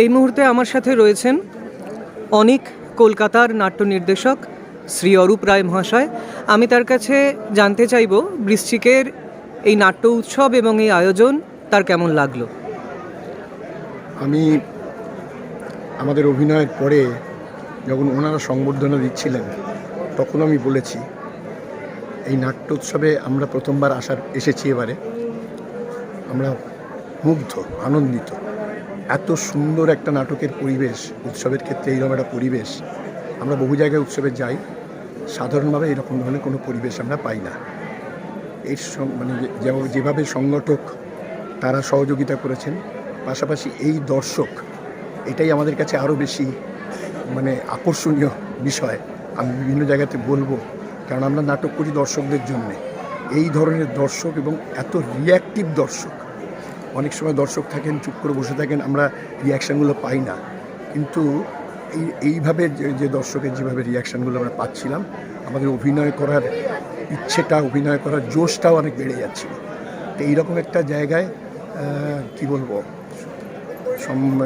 এই মুহূর্তে আমার সাথে রয়েছেন অনিক, কলকাতার নাট্য নির্দেশক শ্রী অরূপ রায় মহাশয়। আমি তার কাছে জানতে চাইব বৃশ্চিকের এই নাট্য উৎসব এবং এই আয়োজন তার কেমন লাগল। আমি আমাদের অভিনয়ের পরে যখন ওনারা সংবর্ধনা দিচ্ছিলেন, তখন আমি বলেছি, এই নাট্যোৎসবে আমরা প্রথমবার আসার, এসেছি এবারে। আমরা মুগ্ধ, আনন্দিত। এত সুন্দর একটা নাটকের পরিবেশ, উৎসবের ক্ষেত্রে এইরকম একটা পরিবেশ। আমরা বহু জায়গায় উৎসবে যাই, সাধারণভাবে এরকম ধরনের কোনো পরিবেশ আমরা পাই না। এর মানে যেভাবে সংগঠক তারা সহযোগিতা করেছেন, পাশাপাশি এই দর্শক, এটাই আমাদের কাছে আরও বেশি মানে আকর্ষণীয় বিষয়। আমি বিভিন্ন জায়গাতে বলব, কারণ আমরা নাটক করি দর্শকদের জন্যে। এই ধরনের দর্শক এবং এত রিয়াক্টিভ দর্শক অনেক সময় দর্শক থাকেন, চুপ করে বসে থাকেন, আমরা রিয়াকশানগুলো পাই না। কিন্তু এই, এইভাবে যে দর্শকের যেভাবে রিয়াকশানগুলো আমরা পাচ্ছিলাম, আমাদের অভিনয় করার ইচ্ছেটা, অভিনয় করার জোশটাও অনেক বেড়ে যাচ্ছিল। তো এইরকম একটা জায়গায় কি বলব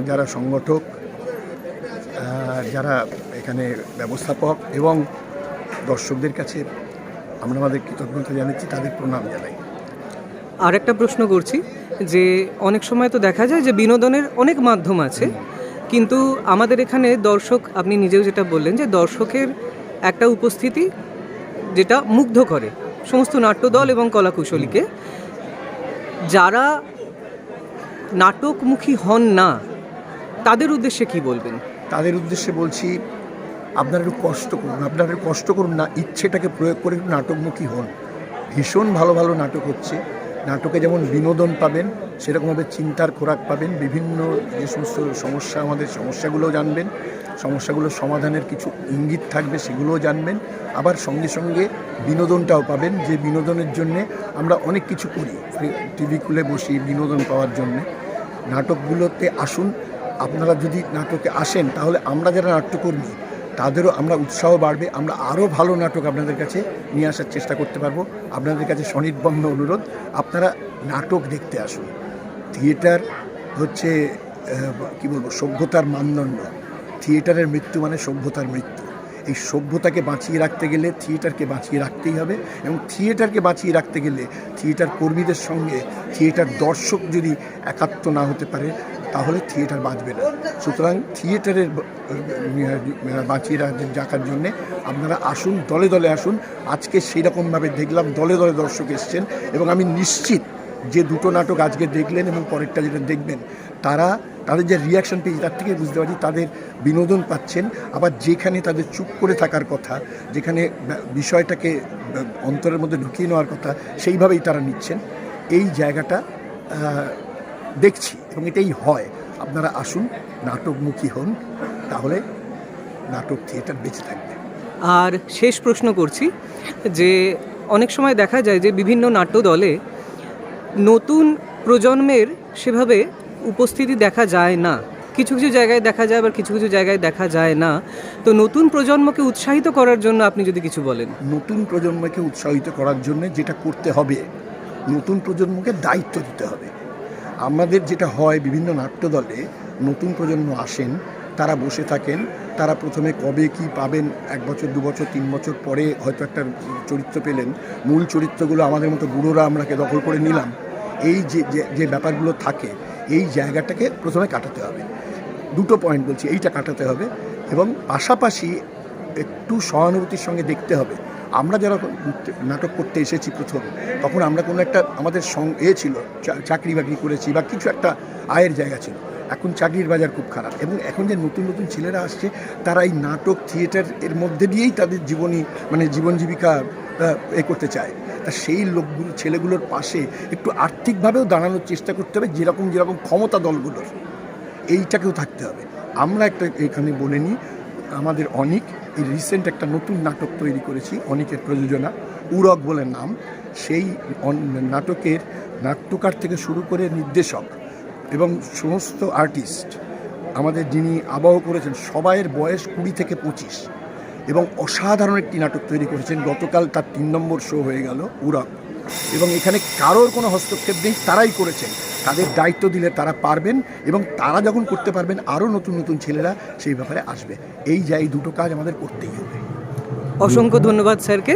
যারা সংগঠক যারা এখানে ব্যবস্থাপক এবং দর্শকদের কাছে আমরা আমাদের কৃতজ্ঞতা জানাচ্ছি, তাদের প্রণাম জানাই। আর একটা প্রশ্ন করছি যে অনেক সময় তো দেখা যায় যে বিনোদনের অনেক মাধ্যম আছে, কিন্তু আমাদের এখানে দর্শক, আপনি নিজেও যেটা বললেন যে দর্শকের একটা উপস্থিতি যেটা মুগ্ধ করে সমস্ত নাট্যদল এবং কলাকুশলীকে। যারা নাটকমুখী হন না, তাদের উদ্দেশ্যে কি বলবেন? তাদের উদ্দেশ্যে বলছি, আপনারা একটু কষ্ট করুন, আপনারা কষ্ট করুন না, ইচ্ছেটাকে প্রয়োগ করে একটু নাটকমুখী হন। ভীষণ ভালো ভালো নাটক হচ্ছে। নাটকে যেমন বিনোদন পাবেন, সেরকমভাবে চিন্তার খোরাক পাবেন, বিভিন্ন যে সমস্ত সমস্যা আমাদের সমস্যাগুলোও জানবেন সমস্যাগুলোর সমাধানের কিছু ইঙ্গিত থাকবে সেগুলোও জানবেন, আবার সঙ্গে সঙ্গে বিনোদনটাও পাবেন, যে বিনোদনের জন্যে আমরা অনেক কিছু করি টিভি খুলে বসি বিনোদন পাওয়ার জন্যে। নাটকগুলোতে আসুন, আপনারা যদি নাটকে আসেন, তাহলে আমরা যারা নাট্যকর্মী তাদেরও আমরা উৎসাহ বাড়বে, আমরা আরও ভালো নাটক আপনাদের কাছে নিয়ে আসার চেষ্টা করতে পারব। আপনাদের কাছে স্বনির্বন্ধ অনুরোধ, আপনারা নাটক দেখতে আসুন। থিয়েটার হচ্ছে কি বলব, সভ্যতার মানদণ্ড। থিয়েটারের মৃত্যু মানে সভ্যতার মৃত্যু। এই সভ্যতাকে বাঁচিয়ে রাখতে গেলে থিয়েটারকে বাঁচিয়ে রাখতেই হবে এবং থিয়েটারকে বাঁচিয়ে রাখতে গেলে থিয়েটার কর্মীদের সঙ্গে, থিয়েটার দর্শক যদি একাত্ম না হতে পারে তাহলে থিয়েটার বাঁচবে না। সুতরাং থিয়েটারের বাঁচিয়ে রাখ- রাখার জন্যে আপনারা আসুন, দলে দলে আসুন। আজকে সেই রকমভাবে দেখলাম, দলে দলে দর্শক এসছেন এবং আমি নিশ্চিত যে দুটো নাটক আজকে দেখলেন এবং পরেরটা যেটা দেখবেন, তারা, তাদের যে রিয়াকশন পেয়েছে তার থেকে বুঝতে পারছি, তাদের বিনোদন পাচ্ছেন। আবার যেখানে তাদের চুপ করে থাকার কথা, যেখানে বিষয়টাকে অন্তরের মধ্যে ঢুকিয়ে নেওয়ার কথা, সেইভাবেই তারা নিচ্ছেন। এই জায়গাটা দেখছি। এবং এটাই হয়। আপনারা আসুন নাটকমুখী হন তাহলে নাটক থিয়েটার বেঁচে থাকবে। আর শেষ প্রশ্ন করছি যে অনেক সময় দেখা যায় যে বিভিন্ন নাট্য দলে নতুন প্রজন্মের সেভাবে উপস্থিতি দেখা যায় না। কিছু কিছু জায়গায় দেখা যায় আবার কিছু কিছু জায়গায় দেখা যায় না। তো নতুন প্রজন্মকে উৎসাহিত করার জন্য আপনি যদি কিছু বলেন। নতুন প্রজন্মকে উৎসাহিত করার জন্য যেটা করতে হবে নতুন প্রজন্মকে দায়িত্ব দিতে হবে। আমাদের যেটা হয় বিভিন্ন নাট্যদলে, নতুন প্রজন্ম আসেন, তারা বসে থাকেন, তারা প্রথমে কবে কি পাবেন, এক বছর, দু বছর, তিন বছর পরে হয়তো একটা চরিত্র পেলেন। মূল চরিত্রগুলো আমাদের মতো বুড়োরা আমরাকে দখল করে নিলাম। এই যে, যে- ব্যাপারগুলো থাকে, এই জায়গাটাকে প্রথমে কাটাতে হবে। দুটো পয়েন্ট বলছি, এইটা কাটাতে হবে এবং পাশাপাশি একটু সহানুভূতির সঙ্গে দেখতে হবে। আমরা যারা নাটক করতে এসেছি প্রথম, তখন আমরা কোনো একটা আমাদের সং এ ছিল চাকরি বাকরি করেছি বা কিছু একটা আয়ের জায়গা ছিল। এখন চাকরির বাজার খুব খারাপ এবং এখন যে নতুন নতুন ছেলেরা আসছে, তারা এই নাটক থিয়েটার এর মধ্যে দিয়েই তাদের জীবনী মানে জীবন জীবিকা এ করতে চায়। তা সেই লোকগুলো, ছেলেগুলোর পাশে একটু আর্থিকভাবেও দাঁড়ানোর চেষ্টা করতে হবে, যেরকম যেরকম ক্ষমতা দলগুলোর। এইটাকেও থাকতে হবে। আমরা একটা এখানে বলে নিই আমাদের অনিক, এই রিসেন্ট একটা নতুন নাটক তৈরি করেছি, অনিকের প্রযোজনা, উরক বলে নাম। সেই নাটকের নাট্যকার থেকে শুরু করে নির্দেশক এবং সমস্ত আর্টিস্ট আমাদের যিনি আবহ করেছেন, সবাইয়ের বয়স কুড়ি থেকে পঁচিশ। এবং অসাধারণ একটি নাটক তৈরি করেছেন, গতকাল তার তিন নম্বর শো হয়ে গেল, উরক। এবং এখানে কারোর কোনো হস্তক্ষেপ নেই, তারাই করেছেন। তাদের দায়িত্ব দিলে তারা পারবেন এবং তারা যখন করতে পারবেন, আরও নতুন নতুন ছেলেরা সেই ব্যাপারে আসবে। এই যা এই দুটো কাজ আমাদের করতেই হবে। অসংখ্য ধন্যবাদ স্যারকে।